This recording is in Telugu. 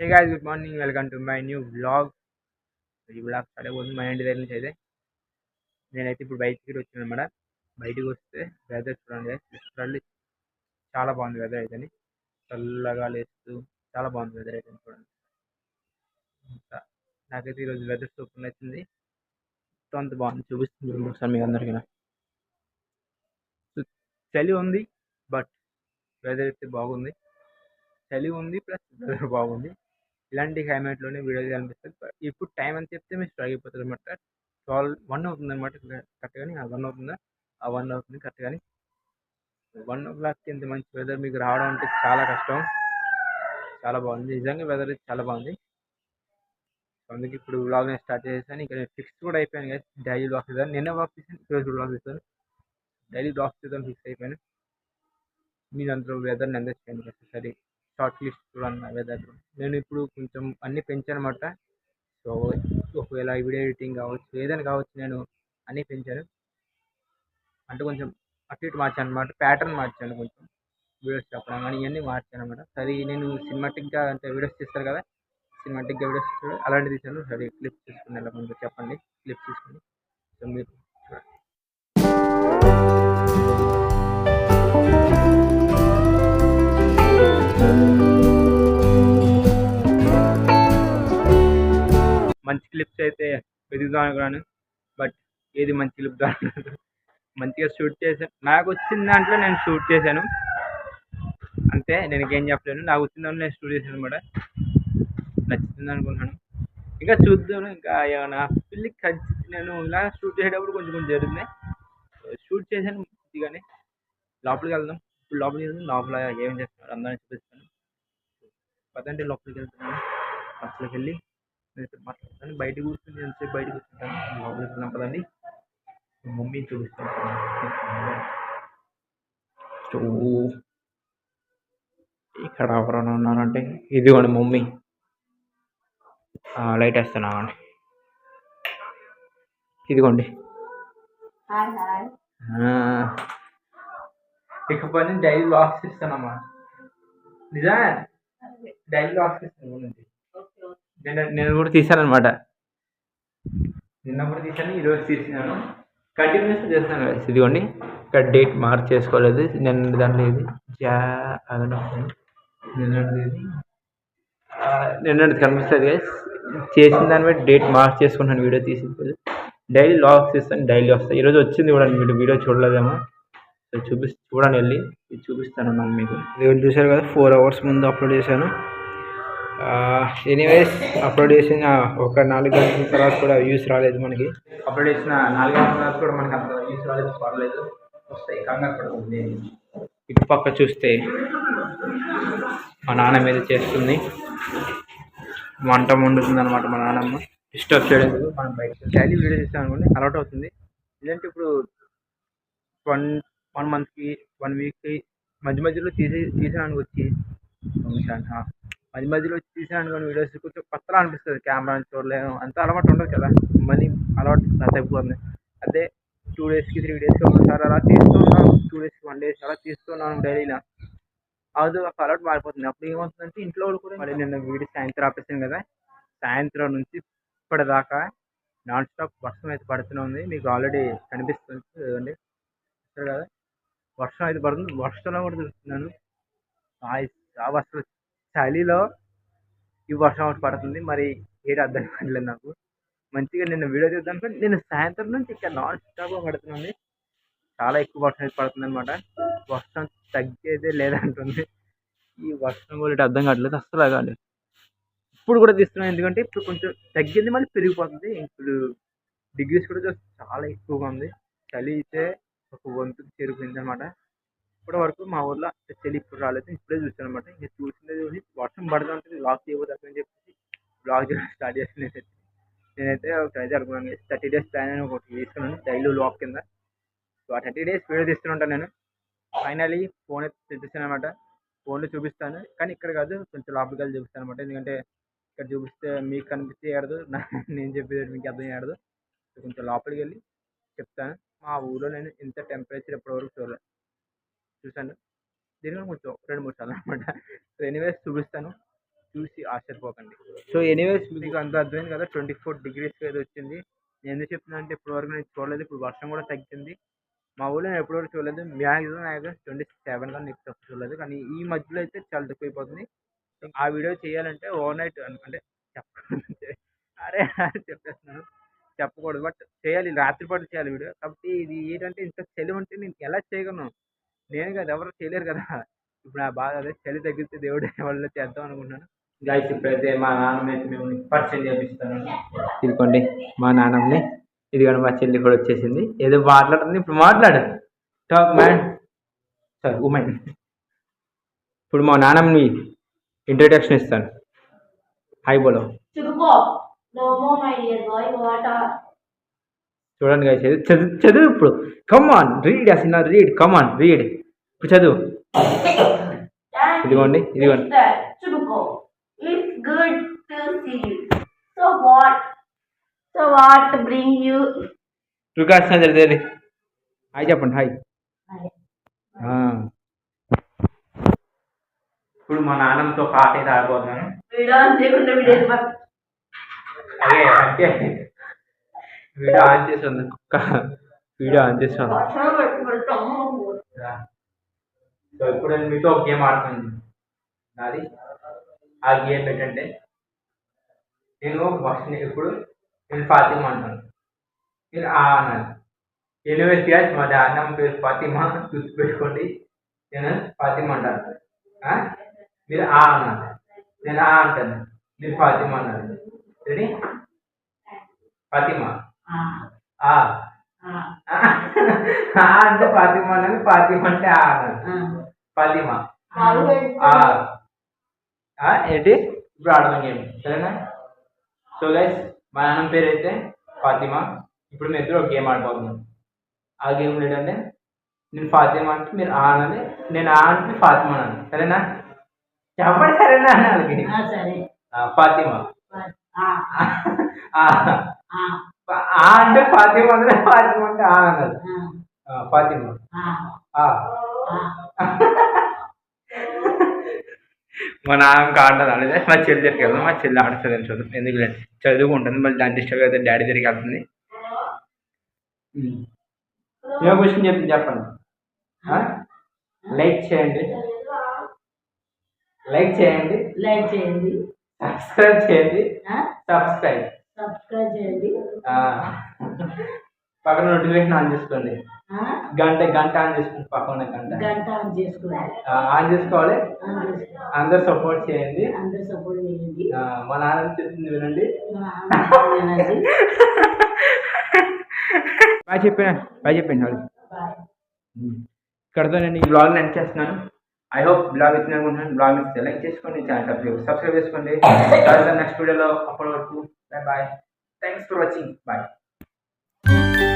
Hey guys good morning welcome to my new blog ఈ బ్లాగ్ స్టార్ట్ అయిపోతుంది మా ఇంటి దగ్గర నుంచి అయితే నేనైతే ఇప్పుడు బయటికి వచ్చాను అనమాట బయటికి వస్తే వెదర్ చూడండి లిటరల్లీ చాలా బాగుంది వెదర్ అయితే చల్లగా లేస్తూ చాలా బాగుంది వెదర్ అయితే చూడండి. నాకైతే ఈరోజు వెదర్ సూపర్ నచ్చింది. మొత్తం అంత బాగుంది. చూపిస్తుంది ఒకసారి మీ అందరికీ చలి ఉంది బట్ వెదర్ అయితే బాగుంది. చలి ఉంది ప్లస్ వెదర్ బాగుంది. ఇలాంటి క్లైమేట్లోనే వీడియో కనిపిస్తుంది ఇప్పుడు టైం అని చెప్తే మీరు స్ట్రైక్ అయిపోతుంది అనమాట ట్వెల్వ్ వన్ అవుతుంది అనమాట కరెక్ట్గాని ఆ వన్ అవుతుందా? ఆ వన్ అవుతుంది కరెక్ట్ కానీ వన్ ఓ క్లాక్కి ఇంత మంచి వెదర్ మీకు రావడం అంటే చాలా కష్టం. చాలా బాగుంది. నిజంగా వెదర్ చాలా బాగుంది. అందుకే ఇప్పుడు వ్లాగ్ నేను స్టార్ట్ చేశాను ఇంకా నేను ఫిక్స్ కూడా అయిపోయాను కదా డైలీ బ్లాగ్ చేశాను నిన్న బ్లాగ్ చేశాను ఈరోజు బ్లాగ్ చేస్తాను. డైలీ బ్లాగ్ చేద్దాం ఫిక్స్ అయిపోయాను. మీరు అందరూ వెదర్ని ఎంజాయ్ చేయండి షార్ట్ లిస్ట్ చూడండి వెదర్ నేను ఇప్పుడు కొంచెం అన్నీ పెంచాను అనమాట సో ఒకవేళ వీడియో ఎడిటింగ్ కావచ్చు ఏదైనా కావచ్చు నేను అన్నీ పెంచాను. అంటే కొంచెం అటు ఇటు మార్చాను అనమాట ప్యాటర్న్ మార్చాను కొంచెం. వీడియోస్ చెప్పడం కానీ ఇవన్నీ మార్చాను అనమాట సరే నేను సినిమాటిక్గా అంటే వీడియోస్ తీస్తారు కదా? సినిమాటిక్గా వీడియోస్ తీస్తారు అలాంటివి తీసాను సరే క్లిప్స్ తీసుకుని ఎలా కొంచెం చెప్పండి. క్లిప్స్ తీసుకుని. సో మీరు క్లిప్స్ అయితే వెతుకుదాం అనుకున్నాను బట్ ఏది మంచి క్లిప్ దొరకలేదు మంచిగా షూట్ చేశాను నాకు వచ్చిన దాంట్లో నేను షూట్ చేశాను. అంతే నేను ఇంకేం చెప్పలేను. నాకు వచ్చిన దాంట్లో నేను షూట్ చేశాను అనమాట నచ్చుతుంది అనుకున్నాను. ఇంకా చూద్దాం ఇంకా ఏమైనా పిల్లికి ఖర్చు నేను ఇలా షూట్ చేసేటప్పుడు కొంచెం కొంచెం జరుగుతుంది. షూట్ చేశాను మంచిగానే. లోపలికి వెళ్దాం. ఇప్పుడు లోపలికి వెళ్దాం. లోపల ఏం చేస్తున్నారు? అందరిని చూపిస్తాను. పదండి లోపలికి వెళ్తున్నాను లోపలికి వెళ్ళి మీతో మాట్లాడతాను బయట కూర్చుని ఎంతసేపు బయట కూర్చుంటాను లోపలికి వెళ్దాం పదండి మమ్మీ చూపిస్తాను. సో ఇక్కడ ఎవరైనా ఉన్నారంటే ఇదిగోండి మమ్మీ. లైట్ వేస్తున్నా ఇదిగోండి. హాయ్ ఇకపై డైలీ బ్లాగ్స్ ఇస్తానమ్మా నిజమే? డైలీ బ్లాగ్స్ ఇస్తాను నేను నేను కూడా తీసాను అనమాట నిన్న కూడా తీశాను ఈరోజు తీసినాను. కంటిన్యూస్ చేస్తాను ఇదిగోండి ఇక్కడ డేట్ మార్క్ చేసుకోలేదు. నిన్న దాంట్లో ఇది జా అదన నిన్నటిది ఇది నిన్నటిది కనిపిస్తుంది గైస్ చేసిన దాన్ని బట్టి డేట్ మార్క్ చేసుకుంటాను వీడియో తీసి డైలీ లాగ్స్ ఇస్తాను డైలీ వస్తాయి ఈరోజు వచ్చింది కూడా మీరు వీడియో చూడలేదేమో. చూపి చూడండి వెళ్ళి ఇది చూపిస్తాను మీకు. చూశారు కదా ఫోర్ అవర్స్ ముందు అప్లోడ్ చేశాను. ఎనీవేస్ అప్లోడ్ చేసిన ఒక నాలుగు గంటల తర్వాత కూడా వ్యూస్ రాలేదు మనకి. అప్లోడ్ చేసిన నాలుగు గంటల తర్వాత కూడా మనకి అంత వ్యూస్ రాలేదు పర్లేదు. వస్తాయి కంగారు పడుతుంది ఇటు పక్క చూస్తే మా నాన్న మీద చేస్తుంది. వంట వండుతుంది అనమాట మా నాన్నమ్మ. డిస్టర్బ్ చేయడం మనం బయట డైలీ వీడియో చేస్తాం అనుకోండి అలవాట్ అవుతుంది. లేదంటే ఇప్పుడు వన్ వన్ మంత్కి వన్ వీక్కి మధ్య మధ్యలో తీసి తీసేదానికి వచ్చి మధ్య మధ్యలో చూసాను కానీ వీడియోస్ కొంచెం కొత్తలా అనిపిస్తుంది. కెమెరా చూడలేము అంత అలవాటు ఉండదు కదా. మళ్ళీ అలవాటు తగ్గిపోతుంది అదే టూ డేస్కి త్రీ డేస్కి ఒకసారి అలా తీస్తున్నాను. టూ డేస్కి వన్ డేస్ అలా తీస్తున్నాను డైలీనా అది ఒక అలవాటు మారిపోతుంది. అప్పుడు ఏమవుతుందంటే ఇంట్లో వాళ్ళు కూడా మళ్ళీ నిన్న వీడియో సాయంత్రం ఆపేసాను కదా. సాయంత్రం నుంచి ఇప్పటిదాకా నాన్ స్టాప్ వర్షం అయితే పడుతూనే ఉంది. మీకు ఆల్రెడీ కనిపిస్తుంది చూడండి కదా. వర్షం అయితే పడుతుంది. వర్షంలో కూడా చూస్తున్నాను. ఆ అసలు చలిలో ఈ వర్షం ఒకటి పడుతుంది. మరి ఏడు అర్థం కావట్లేదు నాకు. మంచిగా నిన్న వీడియో చూద్దాం నేను సాయంత్రం నుంచి ఇక్కడ నాన్ స్టాప్గా పడుతుంది చాలా ఎక్కువ వర్షం అయితే పడుతుంది అనమాట వర్షం తగ్గేదే లేదంటుంది. ఈ వర్షం కూడా ఇటు అర్థం కావట్లేదు అస్సలు కాదు ఇప్పుడు కూడా తీస్తున్నాను. ఎందుకంటే ఇప్పుడు కొంచెం తగ్గింది మళ్ళీ పెరిగిపోతుంది. ఇప్పుడు డిగ్రీస్ కూడా చాలా ఎక్కువగా ఉంది. చలి అయితే ఒక వంతుకు చేరిపోయింది అనమాట ఇప్పటి వరకు మా ఊర్లో అంత చలి ఇప్పుడు రాలేదు. ఇప్పుడే చూసాను అనమాట ఇంకా చూసిందే చూసి వర్షం పడుతుంటే లాక్ చేయబోదు అని చెప్పేసి బ్లాగ్ చేయడం స్టార్ట్ చేసి నేనైతే. నేనైతే ఒక అయితే అనుకున్నాను థర్టీ డేస్ ప్లాన్ అని ఒకటి తీసుకున్నాను డైలీ లాక్ కింద. సో ఆ థర్టీ డేస్ వీడియో తీస్తుంటాను నేను. ఫైనలీ ఫోన్ అయితే తెప్పిస్తాను అనమాట ఫోన్లో చూపిస్తాను. కానీ ఇక్కడ కాదు కొంచెం లోపలికి వెళ్ళి చూపిస్తాను అనమాట ఎందుకంటే ఇక్కడ చూపిస్తే మీకు కనిపిస్తే ఏడదు. నా- నేను చెప్పేది మీకు అర్థం ఏడదు కొంచెం లోపలికి వెళ్ళి చెప్తాను. మా ఊళ్ళో నేను ఇంత టెంపరేచర్ ఇప్పటివరకు చూడలేదు. చూశాను. దీని కూడా కొంచెం రెండు మూడు సార్లు అనమాట. సో ఎనీవేస్ చూపిస్తాను. చూసి ఆశ్చర్యపోకండి. సో ఎనీవేస్ మీకు అంత అర్థమైంది కదా ట్వంటీ ఫోర్ డిగ్రీస్ ఏదో వచ్చింది. నేను ఎందుకు చెప్తున్నా అంటే ఇప్పటివరకు నేను చూడలేదు. ఇప్పుడు వర్షం కూడా తగ్గింది. మా ఊళ్ళో నేను ఎప్పటివరకు చూడలేదు. మ్యాక్సిమం మ్యాక్సిమం ట్వంటీ సెవెన్ కానీ ఎక్కువ చూడలేదు. కానీ ఈ మధ్యలో అయితే చాలా తక్కువైపోతుంది. ఆ వీడియో చేయాలంటే ఓవర్ నైట్ అంటే చెప్ప అరే చెప్పేస్తున్నాను. చెప్పకూడదు. బట్ చేయాలి. రాత్రిపాటు చేయాలి వీడియో. కాబట్టి ఇది ఏంటంటే ఇంత చలి ఉంటే నేను ఎలా చేయగలను? నేను కదా ఎవరు చేయలేరు కదా. ఇప్పుడు నా బాధ అదే చలి తగ్గితే దేవుడు వాళ్ళు చేద్దాం అనుకుంటున్నాను. గైస్ ఇప్పుడైతే మా అయితే మేము పరిచయం చేపిస్తాను. ఇదిగోండి మా నాన్నమ్మని ఇదిగోండి మా చెల్లి కూడా వచ్చేసింది. ఏదో మాట్లాడుతుంది ఇప్పుడు మాట్లాడు. టాక్ మ్యాన్ సార్ ఉమెన్ ఇప్పుడు మా నాన్నమ్మని ఇంట్రడక్షన్ ఇస్తాను. హాయ్ బోలో. చూడండి గాయ చదువు చదువు చదువు ఇప్పుడు. కమ్ ఆన్ రీడ్ అసలు రీడ్ కమ్ ఆన్ రీడ్ ఇప్పుడు చదువు. ఇదిగోండి, ఇదిగోండి. Good to see you. So what? So what to bring you? Records చదివి హాయ్ చెప్పండి హాయ్ ఇప్పుడు మా నాన్నమ్మతో పాట అయితే ఆడిపోతున్నాను వీడియో చేయకుండా వీడియో అదే అంటే వీడియో ఆన్ చేసాను కుక్క వీడియో ఆన్ చేసాను సో ఇప్పుడు నేను మీతో ఒక గేమ్ ఆడుతుంది నాది. ఆ గేమ్ ఏంటంటే నేను ఫస్ట్ ఇప్పుడు నేను ఫాతిమా అంటాను నేను ఆ అన్నాను. ఎనివే గ్యాస్ మా అన్నం పేరు ఫాతిమా. గుర్తుపెట్టుకోండి. నేను ఫాతిమా అంటాను. మీరు ఆ అన్నారు. నేను ఆ అంటాను. మీరు ఫాతిమా అన్నారు. రెడీ ఫాతిమా. ఆ. అంటే ఫాతిమా అన్నాను ఫాతిమా అంటే ఆ ఫాతిమా. ఆ, ఏంటి? ఇప్పుడు ఆడదాం గేమ్. సరేనా? సో గైస్ మా నాన్న పేరు అయితే ఫాతిమా. ఇప్పుడు మేము ఇద్దరు ఒక గేమ్ ఆడిపోతున్నాం ఆ గేమ్ ఏంటంటే నేను ఫాతిమా అంటే మీరు ఆ అనాలి నేను ఆ అంటే ఫాతిమా అనాలి సరేనా? చెప్పండి సరేనా ఆ, ఫాతిమా. అంటే ఫాతిమా అంటే ఫాతిమా అంటే ఆ ఆ, ఫాతిమా. ఆ, ఆ. ఆ. మా నాన్న ఆడదు ఆడదే మా చెల్లి దగ్గరికి వెళ్దాం మా చెల్లి ఆడుతుంది చూద్దాం ఎందుకు లేదు? చదువుకుంటుంది మళ్ళీ దాని డిస్టర్బ్ అయితే డాడీ దగ్గరికి వెళ్తుంది. ఏ క్వశ్చన్ చెప్పింది చెప్పండి. లైక్ చేయండి. లైక్ చేయండి. లైక్ చేయండి. సబ్స్క్రైబ్ చేయండి? సబ్స్క్రైబ్. సబ్స్క్రైబ్ చేయండి. పక్కన నోటిఫికేషన్ ఆన్ చేసుకోండి? గంట గంట ఆన్ చేసుకోండి. పక్కన గంట. గంట ఆన్ చేసుకోండి ఆ, ఆన్ చేసుకోవాలి. ఆన్ చేసుకోండి అందరు సపోర్ట్ చేయండి. అందరూ సపోర్ట్ చేయండి. మా నాన్న చెప్తుంది వినండి. బాగా చెప్పిన? బాగా చెప్పండి వాళ్ళు ఇక్కడతో నేను ఈ బ్లాగ్ ఎండ్ చేస్తున్నాను. ఐ హోప్ బ్లాగ్ ఇచ్చిన అనుకుంటున్నాను. బ్లాగ్ ఇస్తే లైక్ చేసుకోండి. ఛానల్ సబ్స్క్రైబ్ సబ్స్క్రైబ్ చేసుకోండి. తర్వాత నెక్స్ట్ వీడియోలో అప్పటి వరకు Bye bye. Thanks for watching. Bye.